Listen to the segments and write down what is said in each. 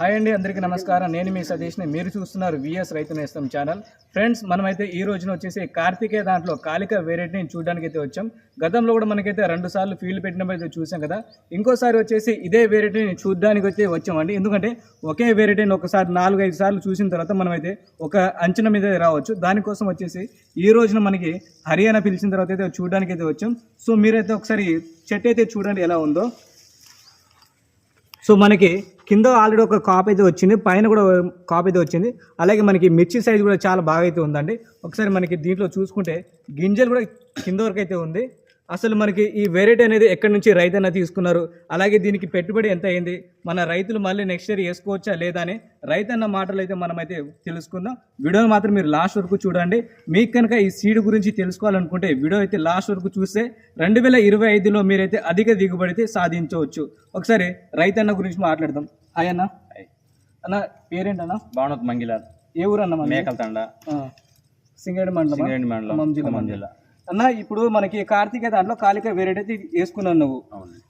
Hi అండి అందరికీ నమస్కారం. నేను మీ సతీష్ని. మీరు చూస్తున్నారు విఎస్ రైతు నేస్తం ఛానల్. ఫ్రెండ్స్ మనమైతే ఈ రోజున వచ్చేసి కార్తికే దాంట్లో కాలిక వేరేటిని చూడడానికి అయితే వచ్చాం. గతంలో కూడా మనకైతే రెండు సార్లు ఫీల్డ్ పెట్టినప్పుడు అయితే చూసాం కదా. ఇంకోసారి వచ్చేసి ఇదే వేరేటిని చూడడానికి అయితే వచ్చామండి ఎందుకంటే ఒకే వెరైటీని ఒకసారి నాలుగు ఐదు సార్లు చూసిన తర్వాత మనమైతే ఒక అంచనా మీద రావచ్చు. దానికోసం వచ్చేసి ఈ రోజున మనకి హర్యానా పిలిచిన తర్వాత అయితే చూడడానికి అయితే వచ్చాం. సో మీరైతే ఒకసారి చెట్టు అయితే చూడండి ఎలా ఉందో. సో మనకి కింద ఆల్రెడీ ఒక కాప్ అయితే వచ్చింది పైన కూడా కాప్ అయితే వచ్చింది. అలాగే మనకి మిర్చి సైజ్ కూడా చాలా బాగా అయితే ఉందండి. ఒకసారి మనకి దీంట్లో చూసుకుంటే గింజలు కూడా కింద వరకు అయితే ఉంది. అసలు మనకి ఈ వెరైటీ అనేది ఎక్కడి నుంచి రైతన్న తీసుకున్నారు? అలాగే దీనికి పెట్టుబడి ఎంత అయింది? మన రైతులు మళ్ళీ నెక్స్ట్ ఇయర్ వేసుకోవచ్చా లేదా అని రైతన్న మాటలు అయితే మనం అయితే తెలుసుకుందాం. వీడియోని మాత్రం మీరు లాస్ట్ వరకు చూడండి. మీకు కనుక ఈ సీడ్ గురించి తెలుసుకోవాలనుకుంటే వీడియో అయితే లాస్ట్ వరకు చూస్తే రెండు వేల ఇరవై ఐదులో మీరైతే అధిక దిగుబడి అయితే సాధించవచ్చు. ఒకసారి రైతన్న గురించి మాట్లాడదాం. హాయ్ అన్న. అన్న పేరేంటన్నా? భావనత్ మంగిలాల్. ఏ ఊరు అన్న మేకల తండ. సింగరేణి మండలం సింగరేణి మండలం. జిల్లా. అన్న ఇప్పుడు మనకి కార్తీక దాంట్లో కాలిక వెరైటీ అయితే వేసుకున్నావు నువ్వు.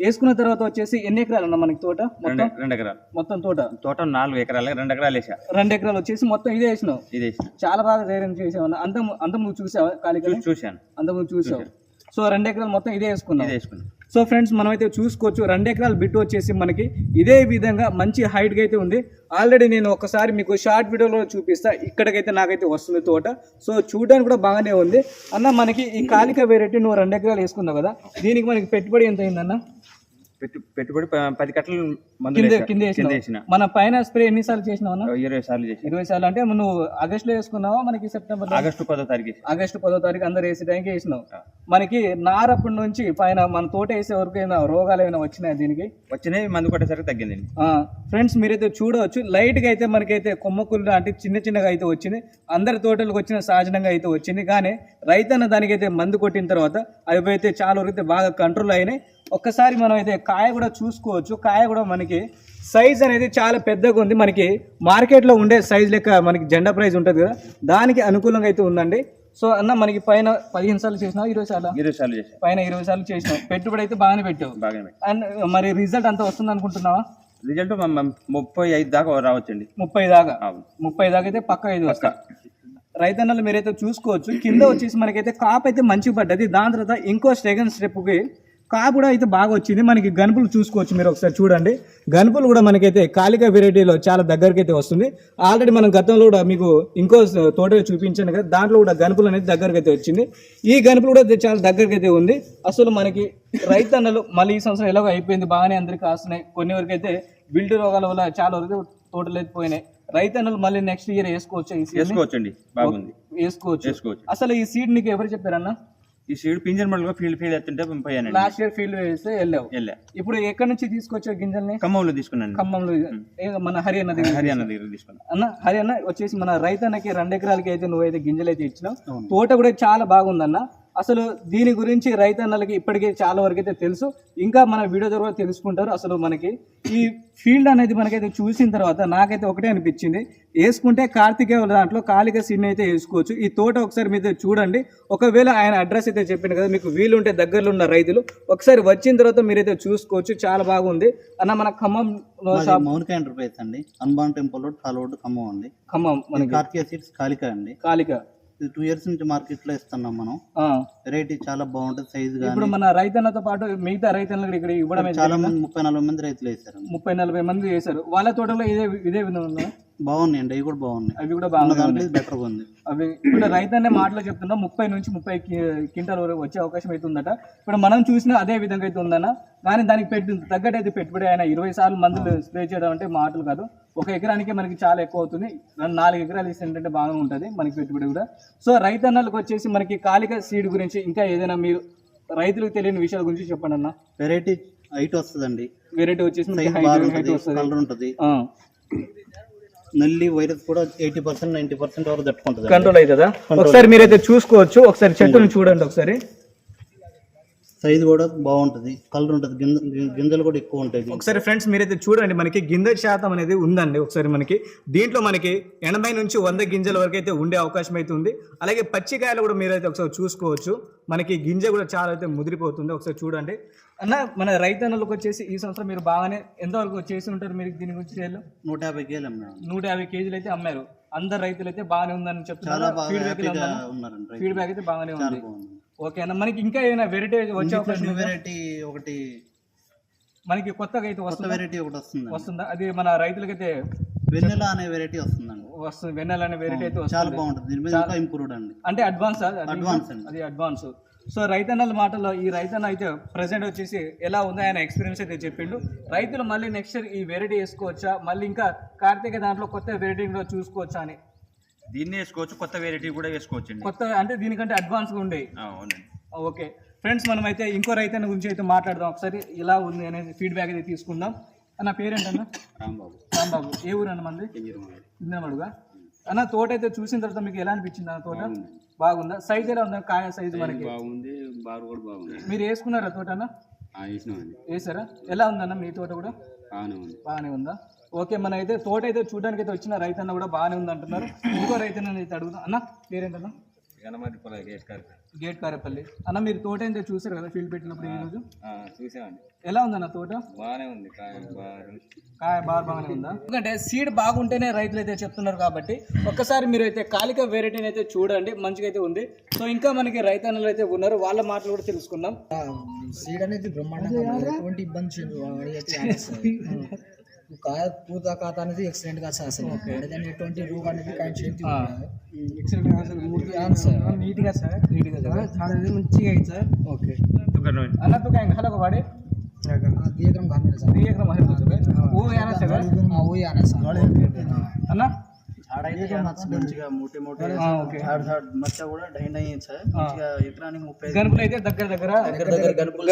వేసుకున్న తర్వాత వచ్చేసి ఎన్ని ఎకరాలు అన్న మనకి తోట? రెండు మొత్తం? రెండు ఎకరాలు. మొత్తం తోట? తోట నాలుగు ఎకరాలు రెండు ఎకరాలు వేసా. రెండు ఎకరాలు వచ్చేసి మొత్తం ఇదే వేసినావు? ఇది చాలా బాగా ధైర్యం చేసావు అన్న. అంత అంత ముందు చూసావా కాలిక చూశాను. అంత ముందు చూసావు. సో రెండు ఎకరాలు మొత్తం ఇదే వేసుకున్నావు? ఇది వేసుకున్నాను. సో ఫ్రెండ్స్ మనమైతే చూసుకోవచ్చు. రెండు ఎకరాల బిట్ వచ్చేసి మనకి ఇదే విధంగా మంచి హైట్గా అయితే ఉంది. ఆల్రెడీ నేను ఒకసారి మీకు షార్ట్ వీడియోలో చూపిస్తా. ఇక్కడికైతే నాకైతే వస్తుంది తోట. సో చూడడానికి కూడా బాగానే ఉంది. అన్న మనకి ఈ కాలిక వెరైటీ నువ్వు రెండు ఎకరాలు వేసుకున్నావు కదా దీనికి మనకి పెట్టుబడి ఎంత అయిందన్న? పెట్టుబడి పది కట్టలు మన పైన స్ప్రే ఎన్నిసార్లు చేసినావు అన్న? ఇరవై సార్లు చేసి ఇరవై సార్లు. అంటే నువ్వు ఆగస్టులో వేసుకున్నావా? మనకి సెప్టెంబర్ ఆగస్టు పదో తారీఖు. ఆగస్టు పదో తారీఖు అందరు వేసే టైంకి వేసినావు. మనకి నారప్పటి నుంచి పైన మన తోట వేసే వరకు ఏమైనా రోగాలు ఏమైనా వచ్చినాయి దీనికి? వచ్చినాయి మందు కొట్టేసరికి తగ్గింది ఫ్రెండ్స్ మీరైతే చూడవచ్చు. లైట్గా అయితే మనకైతే కొమ్మకుళ్ళు అంటే చిన్న చిన్నగా అయితే వచ్చింది అందరి తోటలకు వచ్చిన సహజంగా అయితే వచ్చింది కానీ రైతన్న దానికైతే మందు కొట్టిన తర్వాత అవి అయితే చాలా వరకు బాగా కంట్రోల్ అయినాయి. ఒక్కసారి మనం అయితే కాయ కూడా చూసుకోవచ్చు. కాయ కూడా మనకి సైజ్ అనేది చాలా పెద్దగా ఉంది. మనకి మార్కెట్లో ఉండే సైజ్ లెక్క మనకి జెండా ప్రైజ్ ఉంటుంది కదా. దానికి అనుకూలంగా అయితే ఉందండి. సో అన్న మనకి పైన పదిహేను సార్లు చేసినావు? ఇరవై సార్లు? ఇరవై సార్లు చేసా పైన ఇరవై సార్లు చేసినావు. పెట్టుబడి అయితే బాగానే పెట్టావు. బాగానే అండ్ మరి రిజల్ట్ అంతా వస్తుంది అనుకుంటున్నావా? రిజల్ట్ ముప్పై ఐదు దాకా రావచ్చండి. ముప్పై దాకా? ముప్పై దాకా అయితే పక్క ఐదు వస్తా రైతన్నలు మీరైతే చూసుకోవచ్చు. కింద వచ్చేసి మనకైతే కాపు అయితే మంచిగా పడ్డది. దాని తర్వాత ఇంకో సెకండ్ స్టెప్కి కూడా అయితే బాగా వచ్చింది మనకి గనుపులు చూసుకోవచ్చు మీరు ఒకసారి చూడండి. గనుపులు కూడా మనకైతే కాలిక వెరైటీలో చాలా దగ్గరికి అయితే వస్తుంది. ఆల్రెడీ మనం గతంలో కూడా మీకు ఇంకో తోట చూపించాను కదా దాంట్లో కూడా గనుపులు అనేది దగ్గరికి అయితే వచ్చింది. ఈ గనుపులు కూడా చాలా దగ్గరికి అయితే ఉంది. అసలు మనకి రైతన్నలు మళ్ళీ ఈ సంవత్సరం ఎలాగో అయిపోయింది బాగానే అందరికి కాస్తున్నాయి కొన్ని వరకు అయితే బిల్డ్ రోగాల వల్ల చాలా వరకు తోటలు అయితే పోయినాయి. రైతన్నలు మళ్ళీ నెక్స్ట్ ఇయర్ వేసుకోవచ్చు వేసుకోవచ్చండి. బాగుంది. వేసుకోవచ్చు. వేసుకోవచ్చు. అసలు ఈ సీడ్ నీకు ఎవరు చెప్పారన్న? ఈ సీడ్ పింజన్ మండలం ఫీల్డ్ ఫీల్డ్ ఎత్తుంటే పోయానండి లాస్ట్ ఇయర్ ఫీల్డ్ వేస్తే వెళ్ళావు. వెళ్ళా. ఇప్పుడు ఎక్కడి నుంచి తీసుకొచ్చావు గింజల్ని? ఖమ్మంలో తీసుకున్నాను ఖమ్మంలో మన హర్యానా దగ్గర హర్యానా దగ్గర తీసుకున్నాను. అన్న హర్యానా వచ్చేసి మన రైతన్నకి రెండు ఎకరాలకి అయితే నువ్వైతే గింజలు అయితే ఇచ్చినావు తోట కూడా చాలా బాగుందన్న. అసలు దీని గురించి రైతన్నలకి ఇప్పటికే చాలా వరకు అయితే తెలుసు. ఇంకా మన వీడియో ద్వారా తెలుసుకుంటారు. అసలు మనకి ఈ ఫీల్డ్ అనేది మనకైతే చూసిన తర్వాత నాకైతే ఒకటే అనిపించింది. వేసుకుంటే కార్తికేయ దాంట్లో కాలిక సీన్ అయితే వేసుకోవచ్చు. ఈ తోట ఒకసారి మీరు చూడండి. ఒకవేళ ఆయన అడ్రస్ అయితే చెప్పాను కదా మీకు వీలుంటే దగ్గరలో ఉన్న రైతులు ఒకసారి వచ్చిన తర్వాత మీరైతే చూసుకోవచ్చు. చాలా బాగుంది. అన్న మన షాప్ మౌనిక ఎంటర్ప్రైజ్ అండి. హనుమాన్ టెంపుల్ రోడ్ కాల్ రోడ్ ఖమ్మం అండి. ఖమ్మం మనకి కార్తిక సీడ్స్ కాలిక అండి. కాలిక ఇది టూ ఇయర్స్ నుంచి మార్కెట్లో ఇస్తున్నాం మనం. ఆ. వెరైటీ చాలా బాగుంటుంది సైజ్ ఇప్పుడు మన రైతన్నతో పాటు మిగతా రైతన్నలు ఇక్కడ ఇవ్వడం చాలా మంది ముప్పై నలభై మంది రైతులు వేసారు ముప్పై నలభై మంది చేశారు వాళ్ళ తోటలో ఇదే ఇదే విధంగా ఉందా? బాగున్నాయండి అవి కూడా బాగున్నాయి. అవి కూడా బాగా బెటర్ ఉంది. అవి ఇప్పుడు రైతన్నే మాటలో చెప్తున్నా ముప్పై నుంచి ముప్పై క్వింటాల్ వరకు వచ్చే అవకాశం అయితే ఉందట. ఇప్పుడు మనం చూసినా అదే విధంగా అయితే ఉందన్న. కానీ దానికి పెట్టు తగ్గట్టు అయితే పెట్టుబడి ఆయన ఇరవై సార్లు మందులు స్ప్రే చేయడం అంటే మాటలు కాదు. ఒక ఎకరానికి మనకి చాలా ఎక్కువ అవుతుంది. రెండు నాలుగు ఎకరాలు ఇస్తే ఏంటంటే బాగా ఉంటుంది మనకి పెట్టుబడి కూడా. సో రైతన్నలకు వచ్చేసి మనకి కాలిక సీడ్ గురించి ఇంకా ఏదైనా మీరు రైతులకు తెలియని విషయాల గురించి చెప్పండి అన్న. వెరైటీ హైట్ వస్తుందండి. వెరైటీ వచ్చేసి బాగుంటుంది వస్తుంది. కలర్ ఉంటుంది. ఆ. నల్లి వైరస్ కూడా ఎయిటీ పర్సెంట్ నైన్టీ పర్సెంట్ వరకు తట్టుకుంటుంది కంట్రోల్ అవుతుందా? ఒకసారి మీరైతే చూసుకోవచ్చు ఒకసారి చెట్టును చూడండి ఒకసారి. సైజు కూడా బాగుంటుంది కలర్ ఉంటుంది గింజ గింజలు కూడా ఎక్కువ ఉంటాయి. ఒకసారి ఫ్రెండ్స్ మీరైతే చూడండి మనకి గింజ శాతం అనేది ఉందండి ఒకసారి మనకి. దీంట్లో మనకి ఎనభై నుంచి వంద గింజల వరకు అయితే ఉండే అవకాశం అయితే ఉంది. అలాగే పచ్చికాయలు కూడా మీరైతే ఒకసారి చూసుకోవచ్చు. మనకి గింజ కూడా చాలా అయితే ముదిరిపోతుంది ఒకసారి చూడండి. అన్న మన రైతన్నలకు వచ్చేసి ఈ సంవత్సరం మీరు బాగానే ఎంతవరకు చేసి ఉంటారు మీరు దీని గురించి నూట యాభై అమ్మాము నూట యాభై కేజీలు అయితే అమ్మారు. అందరు రైతులు అయితే బాగానే ఉందని చాలా చెప్తున్నారు ఫీడ్బ్యాక్ అయితే బాగానే ఉంది. బాగుంది ఓకే అన్న మనకి ఇంకా ఏమైనా వెరైటీ వచ్చే అవకాశం ఉందా? వెరైటీ ఒకటి. మనకి కొత్తగా అయితే కొత్త వస్తుందా? వెరైటీ ఒకటి వస్తుంది వస్తుందా? అది మన రైతులకైతే వెన్నెల అనే వెరైటీ వస్తుందండి. వస్తుంది. వెన్నెల అనే వెరైటీ అయితే చాలా వస్తుంది. బాగుంటుంది. దీని మీద ఇంకా ఇంప్రూవ్డ్ అండి. అంటే అడ్వాన్స్ అడ్వాన్స్ అండి. అది అడ్వాన్స్ సో రైతన్నల మాటలో ఈ రైతన్న అయితే ప్రజెంట్ వచ్చేసి ఎలా ఉందో ఆయన ఎక్స్పీరియన్స్ అయితే చెప్పిండు. రైతులు మళ్ళీ నెక్స్ట్ ఇయర్ ఈ వెరైటీ వేసుకోవచ్చా? మళ్ళీ ఇంకా కార్తీక దాంట్లో కొత్త వెరైటీ కూడా చూసుకోవచ్చా అని దీన్ని వేసుకోవచ్చు కొత్త వెరైటీ కూడా వేసుకోవచ్చు కొత్త అంటే దీనికంటే అడ్వాన్స్గా ఉండే. అవునండి. ఓకే. ఫ్రెండ్స్ మనం అయితే ఇంకో రైతన్న గురించి అయితే మాట్లాడదాం. ఒకసారి ఇలా ఉంది అనేది ఫీడ్బ్యాక్ అయితే తీసుకుందాం. అన్న పేరేంటన్నా? రాంబాబు. రాంబాబు. ఏ ఊరు అన్న మంది ఇందమడుగా అన్న తోట అయితే చూసిన తర్వాత మీకు ఎలా అనిపించింది అన్న తోట? బాగుందా. సైజ్ ఎలా ఉందా? కాయ సైజ్ మనకి? బాగుంది బారు కూడా బాగుంది. మీరు వేసుకున్నారా తోట అన్న వేసారా? ఎలా ఉందన్న మీ తోట కూడా? బాగానే ఉంది. బాగానే ఉందా? ఓకే మన అయితే తోట అయితే చూడడానికి అయితే వచ్చిన రైతన్న కూడా బాగానే ఉంది అంటున్నారు ఇంకో రైతన్న అయితే అడుగుదాం. అన్న పేరేంటన్నా? గేట్ కారేపల్లి అన్న మీరు తోట అయితే చూసారు కదా ఫీల్డ్ పెట్టినప్పుడు ఈ రోజు? చూసామండి. ఎలా ఉందన్న తోట? బాగానే ఉంది కాయ బాగా బాగానే ఉందా? ఎందుకంటే సీడ్ బాగుంటేనే రైతులు అయితే చెప్తున్నారు కాబట్టి ఒక్కసారి మీరు అయితే కాలిక వెరైటీని అయితే చూడండి మంచిగా అయితే ఉంది. సో ఇంకా మనకి రైతన్నలు అయితే ఉన్నారు వాళ్ళ మాటలు కూడా తెలుసుకుందాం. సీడ్ అనేది బ్రహ్మాండంగా. ఎటువంటి ఇబ్బంది చెందు అడిగైతే కాదు. కాయ పూత కాత అనేది ఎక్సలెంట్ గా సార్ అసలు దాని ఎటువంటి రోగ అనేది కాయ చేతి నీట్గా సార్ నీట్గా సార్ మంచిగా అయింది సార్ ఓకే అన్న तू काय घाला वाडे దీర్ఘం కాదు సార్ एक नंबर है वो याना से ఆ, ఓయి అనే సార్ అన్న झाड అయితే మంచిగా మూటి మూటి ఓకే థర్డ్ థర్డ్ మచ్చ కూడా డైన్ అయ్యింది సార్ మంచిగా ఎకరానికి ముప్పై గనుపులు అయితే దగ్గర దగ్గర దగ్గర గనుపులు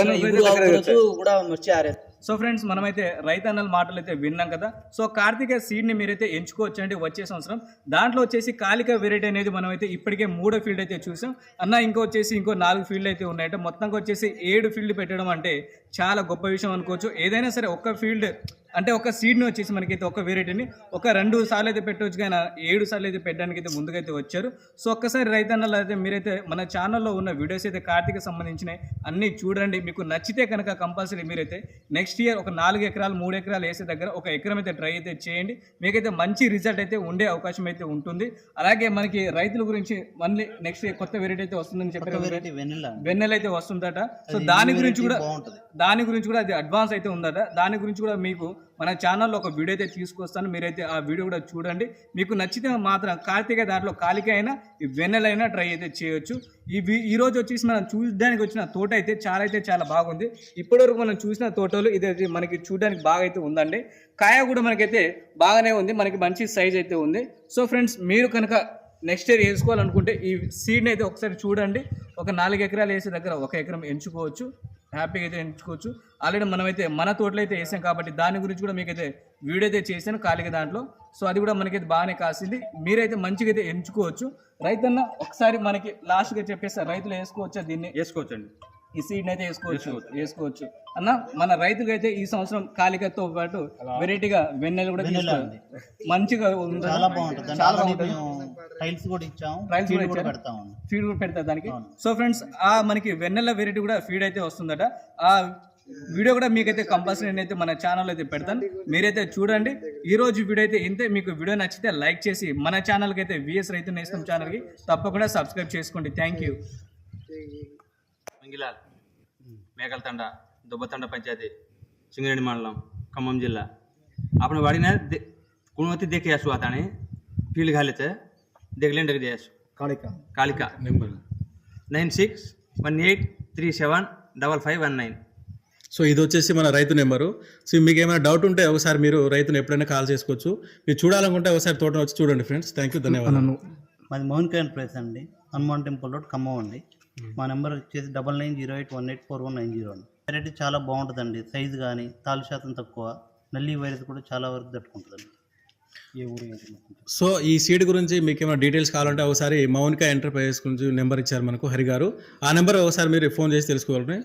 కూడా మిర్చి ఆరేది సో ఫ్రెండ్స్ మనమైతే రైతన్నల మాటలు అయితే విన్నాం కదా. సో కార్తీక సీడ్ని మీరైతే ఎంచుకోవచ్చు వచ్చే సంవత్సరం. దాంట్లో వచ్చేసి కాలిక వెరైటీ అనేది మనమైతే ఇప్పటికే మూడో ఫీల్డ్ అయితే చూసాం. అన్న ఇంకో వచ్చేసి ఇంకో నాలుగు ఫీల్డ్ అయితే ఉన్నాయంటే. మొత్తంగా వచ్చేసి ఏడు ఫీల్డ్ పెట్టడం అంటే చాలా గొప్ప విషయం అనుకోవచ్చు. ఏదైనా సరే ఒక్క ఫీల్డ్ అంటే ఒక సీడ్ని వచ్చేసి మనకైతే ఒక వెరైటీని ఒక రెండు సార్లు అయితే పెట్టవచ్చు కానీ ఏడు సార్లు అయితే పెట్టడానికి అయితే ముందుకైతే వచ్చారు. సో ఒక్కసారి రైతన్నలు అయితే మీరైతే మన ఛానల్లో ఉన్న వీడియోస్ అయితే కార్తీక సంబంధించినవి అన్నీ చూడండి. మీకు నచ్చితే కనుక కంపల్సరీ మీరైతే నెక్స్ట్ ఇయర్ ఒక నాలుగు ఎకరాలు మూడు ఎకరాలు వేసే దగ్గర ఒక ఎకరం అయితే ట్రై అయితే చేయండి. మీకైతే మంచి రిజల్ట్ అయితే ఉండే అవకాశం అయితే ఉంటుంది. అలాగే మనకి రైతుల గురించి మళ్ళీ నెక్స్ట్ కొత్త వెరైటీ అయితే వస్తుందని చెప్పారు వెన్నెల. అయితే వస్తుందట. సో దాని గురించి కూడా దాని గురించి కూడా అది అడ్వాన్స్ అయితే ఉందట. దాని గురించి కూడా మీకు మన ఛానల్లో ఒక వీడియో అయితే తీసుకొస్తాను. మీరైతే ఆ వీడియో కూడా చూడండి. మీకు నచ్చితే మాత్రం కార్తీక దాంట్లో కాలిక అయినా వెన్నెలైనా ట్రై అయితే చేయొచ్చు. ఈ ఈరోజు వచ్చేసి మనం చూడడానికి వచ్చిన తోట అయితే చాలా అయితే చాలా బాగుంది. ఇప్పటివరకు మనం చూసిన తోటలు ఇది అయితే మనకి చూడడానికి బాగా అయితే ఉందండి. కాయ కూడా మనకైతే బాగానే ఉంది. మనకి మంచి సైజ్ అయితే ఉంది. సో ఫ్రెండ్స్ మీరు కనుక నెక్స్ట్ ఇయర్ వేసుకోవాలనుకుంటే ఈ సీడ్ని అయితే ఒకసారి చూడండి. ఒక నాలుగు ఎకరాలు వేసే దగ్గర ఒక ఎకరం ఎంచుకోవచ్చు. హ్యాపీగా అయితే ఎంచుకోవచ్చు. ఆల్రెడీ మనమైతే మన తోటలో అయితే వేసాం కాబట్టి దాని గురించి కూడా మీకైతే వీడియో అయితే చేశాను ఖాళీగా దాంట్లో. సో అది కూడా మనకైతే బాగానే కాసింది. మీరైతే మంచిగా అయితే ఎంచుకోవచ్చు. రైతన్న ఒకసారి మనకి లాస్ట్గా చెప్పేస్తారు రైతులు వేసుకోవచ్చా దీన్ని? వేసుకోవచ్చండి. ఈ సీడ్ని అయితే వేసుకోవచ్చు. వేసుకోవచ్చు. అన్న మన రైతుకి అయితే ఈ సంవత్సరం కాలికతో పాటు వెరైటీగా వెన్నెలు కూడా మంచిగా ఉంది చాలా బాగుంటుంది. చాలా ఆల్రెడీ బాగుంటుంది మేము టైల్స్ కూడా ఇచ్చాము Tiles కూడా ఫీడ్ కూడా ఇచ్చారా? పెడతాము ఫీడ్ కూడా పెడతా దానికి సో ఫ్రెండ్స్ ఆ మనకి వెన్నెల వెరైటీ కూడా ఫీడ్ అయితే వస్తుందట ఆ వీడియో కూడా మీకైతే కంపల్సరీ నేనైతే మన ఛానల్ అయితే పెడతాను మీరైతే చూడండి ఈ రోజు వీడియో అయితే ఇంతే మీకు వీడియో నచ్చితే లైక్ చేసి మన ఛానల్కి అయితే విఎస్ రైతు నేస్తం ఛానల్కి తప్పకుండా సబ్స్క్రైబ్ చేసుకోండి థ్యాంక్ యూ మంగిలాల్ మేకలతండ దుబ్బతండ పంచాయతీ సింగరేణి మండలం ఖమ్మం जिल्हा आपण वाडीने दे कोणवरती देखील असू आता आणि फील्ड घालायचं డెగ్లెన్ డెగ్జేస్ Kalika. Kalika. Number. Nine six one eight three seven double five one nine. So ఇది వచ్చేసి మన రైతు నెంబరు. సో మీకు ఏమైనా డౌట్ ఉంటే ఒకసారి మీరు రైతును ఎప్పుడైనా కాల్ చేసుకోవచ్చు. మీరు చూడాలనుకుంటే ఒకసారి తోట వచ్చి చూడండి ఫ్రెండ్స్ థ్యాంక్ యూ ధన్యవాదాలు. మాది మోహన్ కళ్యాణ్ ప్లేస్ అండి. హనుమాన్ టెంపుల్ రోడ్ ఖమ్మం అండి. మా నెంబర్ వచ్చేసి double nine zero eight one eight four one nine zero అండి. వెరైటీ చాలా బాగుంటుందండి. సైజు కానీ తాలు శాతం తక్కువ నల్లి వైరస్ కూడా చాలా వరకు తట్టుకుంటుందండి. సో ఈ సీట్ గురించి మీకు ఏమైనా డీటెయిల్స్ కావాలంటే ఒకసారి మౌనిక ఎంటర్ప్రైజెస్ గురించి నెంబర్ ఇచ్చారు మనకు హరి గారు. ఆ నెంబర్ ఒకసారి మీరు ఫోన్ చేసి తెలుసుకోవాలని